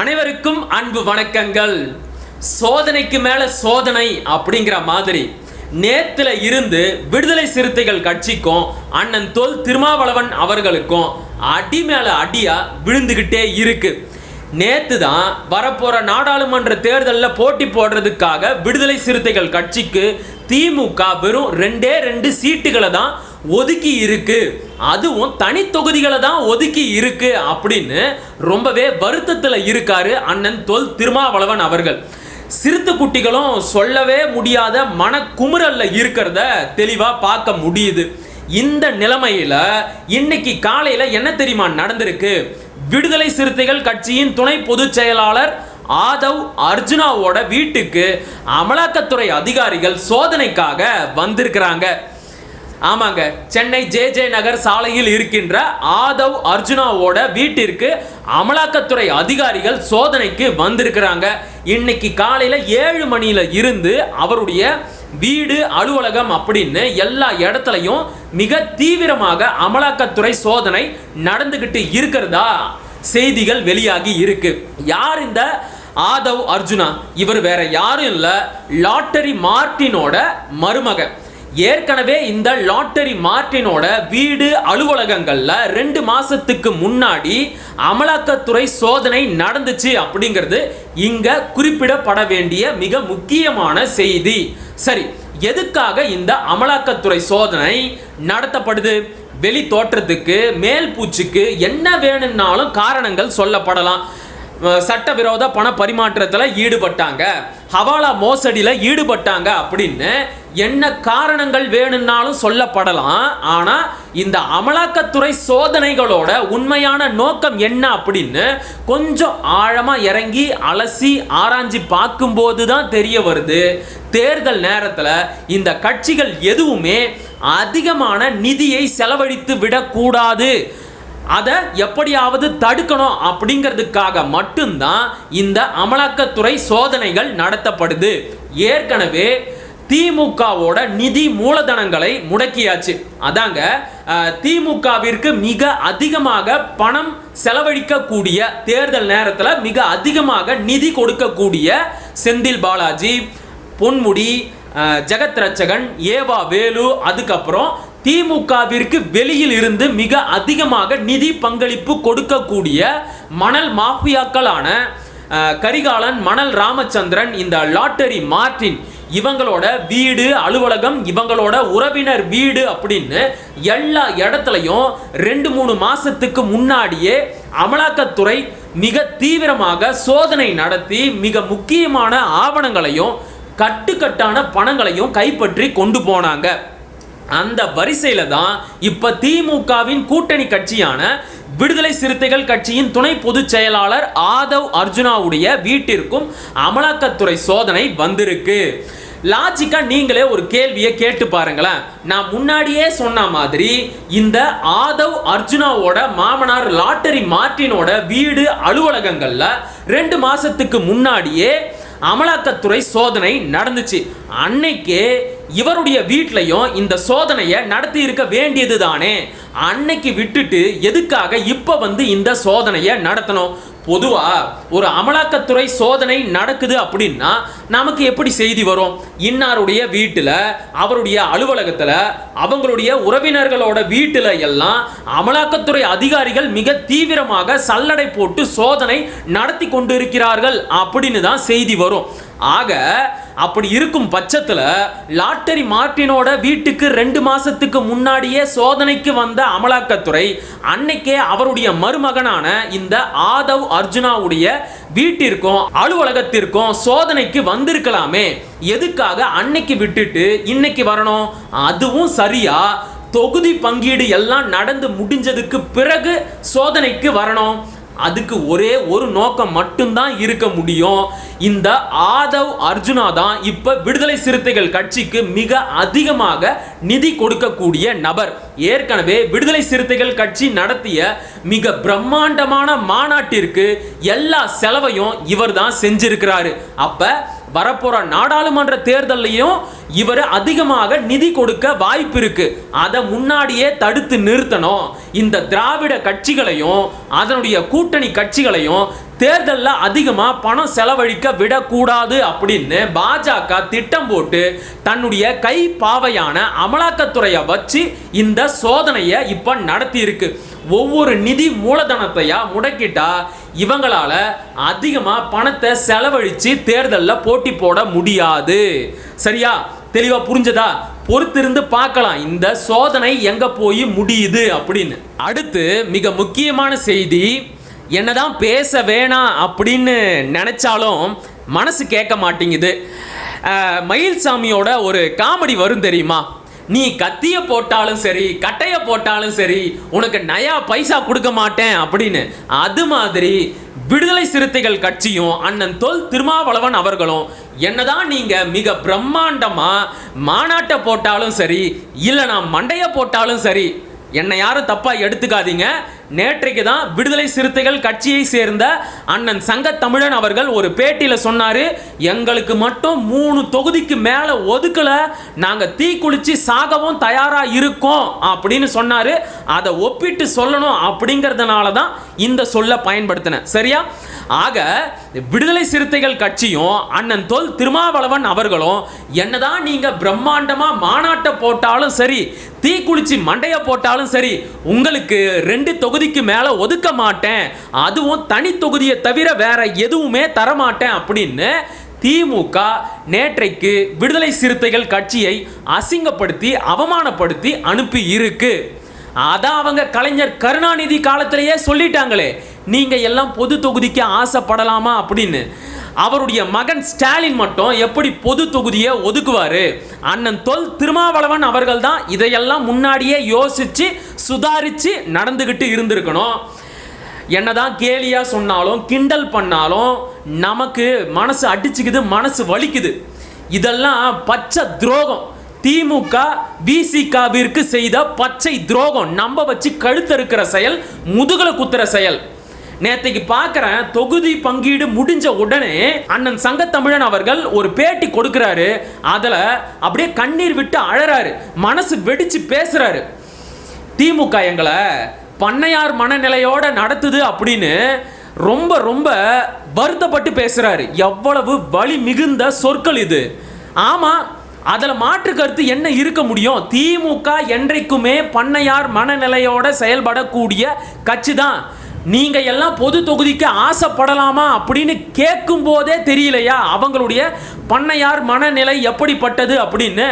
அனைவருக்கும் அன்பு வணக்கங்கள். சோதனைக்கு மேல சோதனை அப்படிங்கிற மாதிரி நேத்துல இருந்து விடுதலை சிறுத்தைகள் கட்சிக்கும் அண்ணன் தோல் திருமாவளவன் அவர்களுக்கும் அடி மேல அடியா விழுந்துகிட்டே இருக்கு. நேத்து தான் வரப்போற நாடாளுமன்ற தேர்தலில் போட்டி போடுறதுக்காக விடுதலை சிறுத்தைகள் கட்சிக்கு திமுக வெறும் ரெண்டே ரெண்டு சீட்டுகளை தான் ஒதுக்கி இருக்குது அதுவும் தனி தொகுதிகளை தான் ஒதுக்கி இருக்கு அப்படின்னு ரொம்பவே வருத்தத்தில் இருக்காரு அண்ணன் தொல் திருமாவளவன் அவர்கள். சிறுத்தை குட்டிகளும் சொல்லவே முடியாத மனக்குமுறல்ல இருக்கிறத தெளிவாக பார்க்க முடியுது. இந்த நிலைமையில இன்னைக்கு காலையில என்ன தெரியுமா நடந்திருக்கு? விடுதலை சிறுத்தைகள் கட்சியின் துணை பொதுச் செயலாளர் ஆதவ் அர்ஜுனாவோட வீட்டுக்கு அமலாக்கத்துறை அதிகாரிகள் சோதனைக்காக வந்திருக்கிறாங்க. ஆமாங்க. சென்னை ஜே ஜே நகர் சாலையில் இருக்கின்ற ஆதவ் அர்ஜுனாவோட வீட்டிற்கு அமலாக்கத்துறை அதிகாரிகள் சோதனைக்கு வந்திருக்கிறாங்க. இன்னைக்கு காலையில் ஏழு மணியில் இருந்து அவருடைய வீடு அலுவலகம் அப்படின்னு எல்லா இடத்துலையும் மிக தீவிரமாக அமலாக்கத்துறை சோதனை நடந்துக்கிட்டு இருக்கிறதா? செய்திகள் வெளியாகி இருக்கு. யார் இந்த ஆதவ் அர்ஜுனா? இவர் வேற யாரும் இல்லை. லாட்டரி மார்ட்டினோட மருமக. ஏற்கனவே இந்த லாட்டரி மார்ட்டினோட வீடு அலுவலகங்களில் ரெண்டு மாதத்துக்கு முன்னாடி அமலாக்கத்துறை சோதனை நடந்துச்சு அப்படிங்கிறது இங்கே குறிப்பிடப்பட வேண்டிய மிக முக்கியமான செய்தி. சரி எதுக்காக இந்த அமலாக்கத்துறை சோதனை நடத்தப்படுது? வெளி தோற்றத்துக்கு மேல் பூச்சுக்கு என்ன வேணும்னாலும் காரணங்கள் சொல்லப்படலாம். சட்டவிரோத பண பரிமாற்றத்தில் ஈடுபட்டாங்க. ஹவாலா மோசடியில் ஈடுபட்டாங்க அப்படின்னு என்ன காரணங்கள் வேணும்னாலும் சொல்லப்படலாம். ஆனால் இந்த அமலாக்கத்துறை சோதனைகளோட உண்மையான நோக்கம் என்ன அப்படின்னு கொஞ்சம் ஆழமாக இறங்கி அலசி ஆராய்ஞ்சி பார்க்கும்போது தான் தெரிய வருது. தேர்தல் நேரத்தில் இந்த கட்சிகள் எதுவுமே அதிகமான நிதியை செலவழித்து விடக்கூடாது. அதை எப்படியாவது தடுக்கணும் அப்படிங்கிறதுக்காக மட்டும்தான் இந்த அமலாக்கத்துறை சோதனைகள் நடத்தப்படுது. ஏற்கனவே திமுகவோட நிதி மூலதனங்களை முடக்கியாச்சு. அதாங்க திமுகவிற்கு மிக அதிகமாக பணம் செலவழிக்கக்கூடிய தேர்தல் நேரத்தில் மிக அதிகமாக நிதி கொடுக்கக்கூடிய செந்தில் பாலாஜி பொன்முடி ஜெகத் ரட்சகன் ஏவா வேலு அதுக்கப்புறம் திமுகவிற்கு வெளியில் இருந்து மிக அதிகமாக நிதி பங்களிப்பு கொடுக்கக்கூடிய மணல் மாஃபியாக்களான கரிகாலன் மணல் ராமச்சந்திரன் இந்த லாட்டரி மார்டின் இவங்களோட வீடு அலுவலகம் இவங்களோட உறவினர் வீடு அப்படின்னு எல்லா இடத்துலையும் ரெண்டு மூணு மாசத்துக்கு முன்னாடியே அமலாக்கத்துறை மிக தீவிரமாக சோதனை நடத்தி மிக முக்கியமான ஆவணங்களையும் கட்டுக்கட்டான பணங்களையும் கைப்பற்றி கொண்டு போனாங்க. அந்த வரிசையில தான் இப்ப திமுகவின் கூட்டணி கட்சியான விடுதலை சிறுத்தைகள் கட்சியின் துணை பொதுச் செயலாளர் ஆதவ் அர்ஜுனாவுடைய வீட்டிற்கும் அமலாக்கத்துறை சோதனை வந்திருக்கு. லாஜிக்கா நீங்களே ஒரு கேள்வியை கேட்டு பாருங்களேன். நான் முன்னாடியே சொன்ன மாதிரி இந்த ஆதவ் அர்ஜுனாவோட மாமனார் லாட்டரி மார்ட்டினோட வீடு அலுவலகங்கள்ல ரெண்டு மாசத்துக்கு முன்னாடியே அமலாக்கத்துறை சோதனை நடந்துச்சு. அன்னைக்கே இவருடைய வீட்லையும் இந்த சோதனையை நடத்தி இருக்க வேண்டியது தானே அன்னைக்கு விட்டுட்டு எதுக்காக இப்போ வந்து இந்த சோதனையை நடத்தணும்? பொதுவாக ஒரு அமலாக்கத்துறை சோதனை நடக்குது அப்படின்னா நமக்கு எப்படி செய்தி வரும்? இன்னாருடைய வீட்டில் அவருடைய அலுவலகத்தில் அவங்களுடைய உறவினர்களோட வீட்டில் எல்லாம் அமலாக்கத்துறை அதிகாரிகள் மிக தீவிரமாக சல்லடை போட்டு சோதனை நடத்தி கொண்டு இருக்கிறார்கள் அப்படின்னு தான் செய்தி வரும். ஆக அப்படி இருக்கும் பட்சத்தில் லாட்டரி மார்ட்டினோட வீட்டுக்கு ரெண்டு மாதத்துக்கு முன்னாடியே சோதனைக்கு வந்த அமலாக்கத்துறை அன்னைக்கே அவருடைய மருமகனான இந்த ஆதவ் அர்ஜுனாவுடைய வீட்டிற்கும் அலுவலகத்திற்கும் சோதனைக்கு வந்திருக்கலாமே. எதுக்காக அன்னைக்கு விட்டுட்டு இன்னைக்கு வரணும்? அதுவும் சரியா? தொகுதி பங்கீடு எல்லாம் நடந்து முடிஞ்சதுக்கு பிறகு சோதனைக்கு வரணும். அதுக்கு ஒரே ஒரு நோக்கம் மட்டும்தான் இருக்க முடியும். இந்த ஆதவ் அர்ஜுனா தான் இப்போ விடுதலை சிறுத்தைகள் கட்சிக்கு மிக அதிகமாக நிதி கொடுக்கக்கூடிய நபர். ஏற்கனவே விடுதலை சிறுத்தைகள் கட்சி நடத்திய மிக பிரம்மாண்டமான மாநாட்டிற்கு எல்லா செலவையும் இவர் தான் செஞ்சிருக்கிறாரு. அப்போ வரப்போகிற நாடாளுமன்ற தேர்தல்லையும் இவர் அதிகமாக நிதி கொடுக்க வாய்ப்பு இருக்கு. அதை முன்னாடியே தடுத்து நிறுத்தணும். இந்த திராவிட கட்சிகளையும் அதனுடைய கூட்டணி கட்சிகளையும் தேர்தலில் அதிகமாக பணம் செலவழிக்க விடக்கூடாது அப்படின்னு பாஜக திட்டம் போட்டு தன்னுடைய கை பாவையான அமலாக்கத்துறையை வச்சு இந்த சோதனையை இப்போ நடத்தியிருக்கு. ஒவ்வொரு நிதி மூலதனத்தையா முடக்கிட்டா இவங்களால அதிகமாக பணத்தை செலவழித்து தேர்தலில் போட்டி போட முடியாது. சரியா? தெளிவாக புரிஞ்சதா? பொறுத்திருந்து பார்க்கலாம். இந்த சோதனை எங்க போய் முடியுது அப்படின்னு. அடுத்து மிக முக்கியமான செய்தி என்னதான் பேச வேணாம் அப்படின்னு நினைச்சாலும் மனசு கேட்க மாட்டேங்குது. மயில்சாமியோட ஒரு காமெடி வரும் தெரியுமா? நீ கத்திய போட்டாலும் சரி கட்டைய போட்டாலும் சரி உனக்கு நயா பைசா கொடுக்க மாட்டேன் அப்படின்னு. அது மாதிரி விடுதலை சிறுத்தைகள் கட்சியும் அண்ணன் தொல் திருமாவளவன் அவர்களும் என்னதான் நீங்க மிக பிரம்மாண்டமா மாநாட்டை போட்டாலும் சரி இல்லை நான் மண்டைய போட்டாலும் சரி என்னை யாரும் தப்பா எடுத்துக்காதீங்க. நேற்றைக்கு தான் விடுதலை சிறுத்தைகள் கட்சியை சேர்ந்த அண்ணன் சங்க தமிழன் அவர்கள் ஒரு பேட்டியில் சொன்னாரு எங்களுக்கு மட்டும் மூணு தொகுதிக்கு மேல ஒதுக்கல நாங்க தீக்குளிச்சு சாகவும் தயாரா இருக்கோம் அப்படின்னு சொன்னாரு. அதை ஒப்பிட்டு சொல்லணும் அப்படிங்கிறதுனால தான் இந்த சொல்ல பயன்படுத்தினேன். சரியா? ஆக விடுதலை சிறுத்தைகள் கட்சியும் அண்ணன் தொல் திருமாவளவன் அவர்களும் என்னதான் நீங்க பிரம்மாண்டமா மாநாட்டை போட்டாலும் சரி தீக்குளிச்சு மண்டையை போட்டாலும் சரி உங்களுக்கு ரெண்டு தொகுதி தொகுதிக்கு மேலே ஒதுக்க மாட்டேன். அதுவும் தனி தொகுதியை தவிர வேற எதுவுமே தரமாட்டேன் அப்படின்னு திமுக நேற்றைக்கு விடுதலை சிறுத்தைகள் கட்சியை அசிங்கப்படுத்தி அவமானப்படுத்தி அனுப்பி இருக்கு. அதான் அவங்க கலைஞர் கருணாநிதி காலத்திலேயே சொல்லிட்டாங்களே நீங்கள் எல்லாம் பொது தொகுதிக்கு ஆசைப்படலாமா? அப்படின்னு. அவருடைய மகன் ஸ்டாலின் மட்டும் எப்படி பொது தொகுதியை ஒதுக்குவார்? அண்ணன் தொல் திருமாவளவன் அவர்கள் தான் இதையெல்லாம் முன்னாடியே யோசித்து சுதாரித்து நடந்துக்கிட்டு இருந்திருக்கணும். என்னதான் கேலியாக சொன்னாலும் கிண்டல் பண்ணாலும் நமக்கு மனசு அடிச்சுக்குது மனசு வலிக்குது. இதெல்லாம் பச்சை துரோகம். திமுக விசிகாவிற்கு செய்த பச்சை துரோகம். நம்ப வச்சு கழுத்தறுக்கிற செயல் முதுகலை குத்துற செயல். நேத்தைக்கு பார்க்குறேன் தொகுதி பங்கீடு முடிஞ்ச உடனே அண்ணன் சங்கத்தமிழன் அவர்கள் ஒரு பேட்டி கொடுக்குறாரு. அதில் அப்படியே கண்ணீர் விட்டு அழறாரு. மனசு வெடிச்சு பேசுறாரு. திமுக எங்களை பண்ணையார் மனநிலையோட நடத்துது அப்படின்னு ரொம்ப ரொம்ப வருத்தப்பட்டு பேசுறாரு. எவ்வளவு வலி மிகுந்த சொற்கள் இது. ஆமாம் அதில் மாற்று கருத்து என்ன இருக்க முடியும்? திமுக என்றைக்குமே பண்ணையார் மனநிலையோட செயல்படக்கூடிய கட்சி தான். நீங்கள் எல்லாம் பொது தொகுதிக்கு ஆசைப்படலாமா அப்படின்னு கேட்கும் போதே தெரியலையா? அவங்களுடைய பண்ணையார் மனநிலை எப்படிப்பட்டது அப்படின்னு?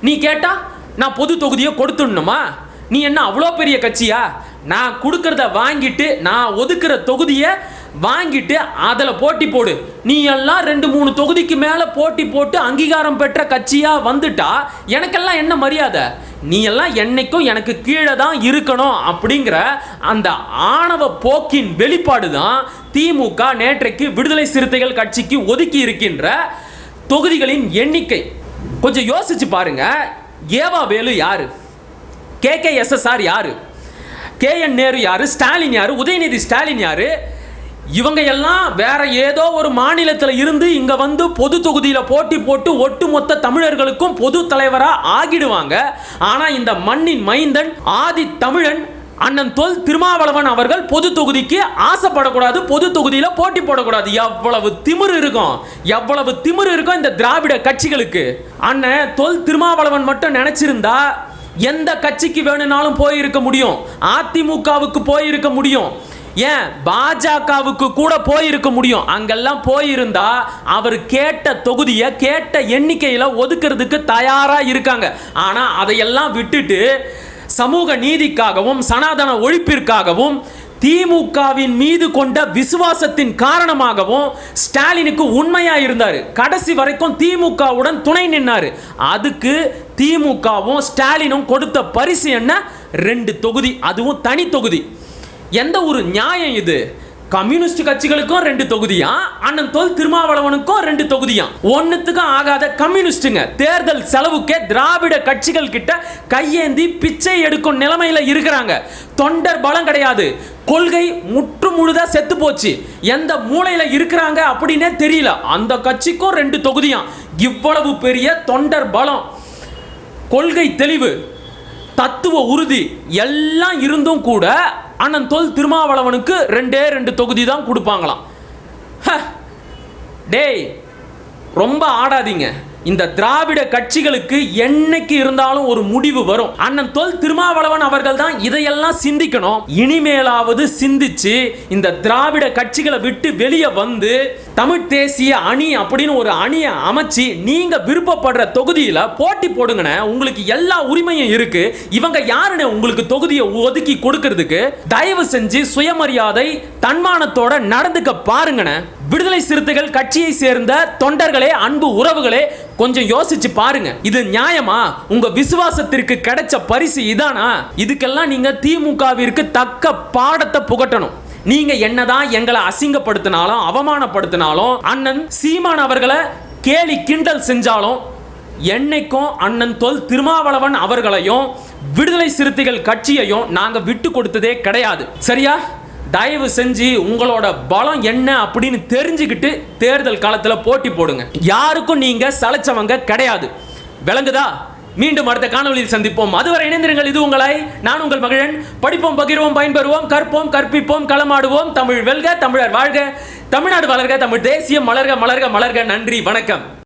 நீ கேட்டா நான் பொது தொகுதியை கொடுத்துடணுமா? நீ என்ன அவ்வளோ பெரிய கட்சியா? நான் கொடுக்கறத வாங்கிட்டு நான் ஒதுக்குற தொகுதியை வாங்கிட்டு அதில் போட்டி போடு. நீ எல்லாம் ரெண்டு மூணு தொகுதிக்கு மேலே போட்டி போட்டு அங்கீகாரம் பெற்ற கட்சியாக வந்துட்டா எனக்கெல்லாம் என்ன மரியாதை? நீ எல்லாம் என்னைக்கும் எனக்கு கீழே தான் இருக்கணும் அப்படிங்கிற அந்த ஆணவ போக்கின் வெளிப்பாடு தான் திமுக நேற்றைக்கு விடுதலை சிறுத்தைகள் கட்சிக்கு ஒதுக்கி இருக்கின்ற தொகுதிகளின் எண்ணிக்கை. கொஞ்சம் யோசிச்சு பாருங்க. ஏவா வேலு யாரு? கேகேஎஸ்எஸ்ஆர் யாரு? கே என் நேரு யாரு? ஸ்டாலின் யாரு? உதயநிதி ஸ்டாலின் யாரு? இவங்க எல்லாம் வேற ஏதோ ஒரு மாநிலத்தில் இருந்து இங்க வந்து பொது தொகுதியில் போட்டி போட்டு ஒட்டுமொத்த தமிழர்களுக்கும் பொது தலைவராக ஆகிடுவாங்க. ஆனா இந்த மண்ணின் மைந்தன் ஆதி தமிழன் அண்ணன் தொல் திருமாவளவன் அவர்கள் பொது தொகுதிக்கு ஆசைப்படக்கூடாது பொது தொகுதியில் போட்டி போடக்கூடாது. எவ்வளவு திமிரு இருக்கும் எவ்வளவு திமிரு இருக்கும் இந்த திராவிட கட்சிகளுக்கு. அண்ணன் தொல் திருமாவளவன் மட்டும் நினைச்சிருந்தா எந்த கட்சிக்கு வேணும்னாலும் போயிருக்க முடியும் அதிமுகவுக்கு போயிருக்க முடியும். ஏன் பாஜகவுக்கு கூட போயிருக்க முடியும்? அங்கெல்லாம் போயிருந்தா அவர் கேட்ட தொகுதியை கேட்ட எண்ணிக்கையில் ஒதுக்குறதுக்கு தயாரா இருக்காங்க. ஆனா அதையெல்லாம் விட்டுட்டு சமூக நீதிக்காகவும் சனாதன ஒழிப்பிற்காகவும் திமுகவின் மீது கொண்ட விசுவாசத்தின் காரணமாகவும் ஸ்டாலினுக்கு உண்மையா இருந்தார். கடைசி வரைக்கும் திமுகவுடன் துணை நின்னாரு. அதுக்கு திமுகவும் ஸ்டாலினும் கொடுத்த பரிசு என்ன? ரெண்டு தொகுதி அதுவும் தனி தொகுதி. எந்த ஒரு நியாயம் இது? கம்யூனிஸ்ட் கட்சிகளுக்கும் ரெண்டு தொகுதியா? அண்ணன் தோல் திருமாவளவனுக்கும் ரெண்டு தொகுதியா? ஒன்னுத்துக்கும் ஆகாத கம்யூனிஸ்டுங்க தேர்தல் செலவுக்கே திராவிட கட்சிகள் கிட்ட கையேந்தி பிச்சை எடுக்கும் நிலைமையில இருக்கிறாங்க. தொண்டர் பலம் கிடையாது. கொள்கை முற்று முழுதா செத்து போச்சு. எந்த மூலையில இருக்கிறாங்க அப்படின்னே தெரியல. அந்த கட்சிக்கும் ரெண்டு தொகுதியா? இவ்வளவு பெரிய தொண்டர் பலம். கொள்கை தெளிவு தத்துவ உறுதி எல்லாம் இருந்தும் கூட அண்ணன் தோல் திருமாவளவனுக்கு ரெண்டே ரெண்டு தொகுதி தான் கொடுப்பாங்களாம் ஹ! டேய் ரொம்ப ஆடாதீங்க இந்த திராவிட கட்சிகளுக்கு என்னைக்கு இருந்தாலும் ஒரு முடிவு வரும். அண்ணன் தொல் திருமாவளவன் அவர்கள் தான் இதையெல்லாம் சிந்திக்கணும். இனிமேலாவது சிந்திச்சு இந்த திராவிட கட்சிகளை விட்டு வெளியே வந்து தமிழ் தேசிய அணி அப்படின்னு ஒரு அணியை அமைச்சு நீங்க விருப்பப்படுற தொகுதியில போட்டி போடுங்கண்ணே. உங்களுக்கு எல்லா உரிமையும் இருக்கு. இவங்க யாருன்னு உங்களுக்கு தொகுதியை ஒதுக்கி கொடுக்கறதுக்கு தயவு செஞ்சு சுயமரியாதை தன்மானத்தோட நடந்துக்க பாருங்கண்ணே. விடுதலை சிறுத்தைகள் கட்சியை சேர்ந்த தொண்டர்களே அன்பு உறவுகளே கொஞ்சம் யோசிச்சு பாருங்க. இது நியாயமா? உங்க விசுவாசத்திற்கு கிடைச்ச பரிசு இதானா? இதுக்கெல்லாம் நீங்க திமுகவிற்கு தக்க பாடத்தை புகட்டணும். நீங்க என்னதான் எங்களை அசிங்கப்படுத்தினாலும் அவமானப்படுத்தினாலும் அண்ணன் சீமான் அவர்களை கேலி கிண்டல் செஞ்சாலும் என்னைக்கும் அண்ணன் தொல் திருமாவளவன் அவர்களையும் விடுதலை சிறுத்தைகள் கட்சியையும் நாங்க விட்டு கொடுத்ததே கிடையாது. சரியா? தயவு செஞ்சு உங்களோட பலம் என்ன அப்படின்னு தெரிஞ்சுக்கிட்டு தேர்தல் காலத்தில் போட்டி போடுங்க. யாருக்கும் நீங்க சளைச்சவங்க கிடையாது. விளங்குதா? மீண்டும் அடுத்த காணொலியில் சந்திப்போம். அதுவரை இணைந்திருங்கள். இது உங்களை நான் உங்கள் மகிழன். படிப்போம் பகிர்வோம் பயன்பெறுவோம் கற்போம் கற்பிப்போம் களமாடுவோம். தமிழ் வெல்க தமிழர் வாழ்க. தமிழ்நாடு வளர்க தமிழ் தேசியம் மலர்க மலர்க மலர்க. நன்றி வணக்கம்.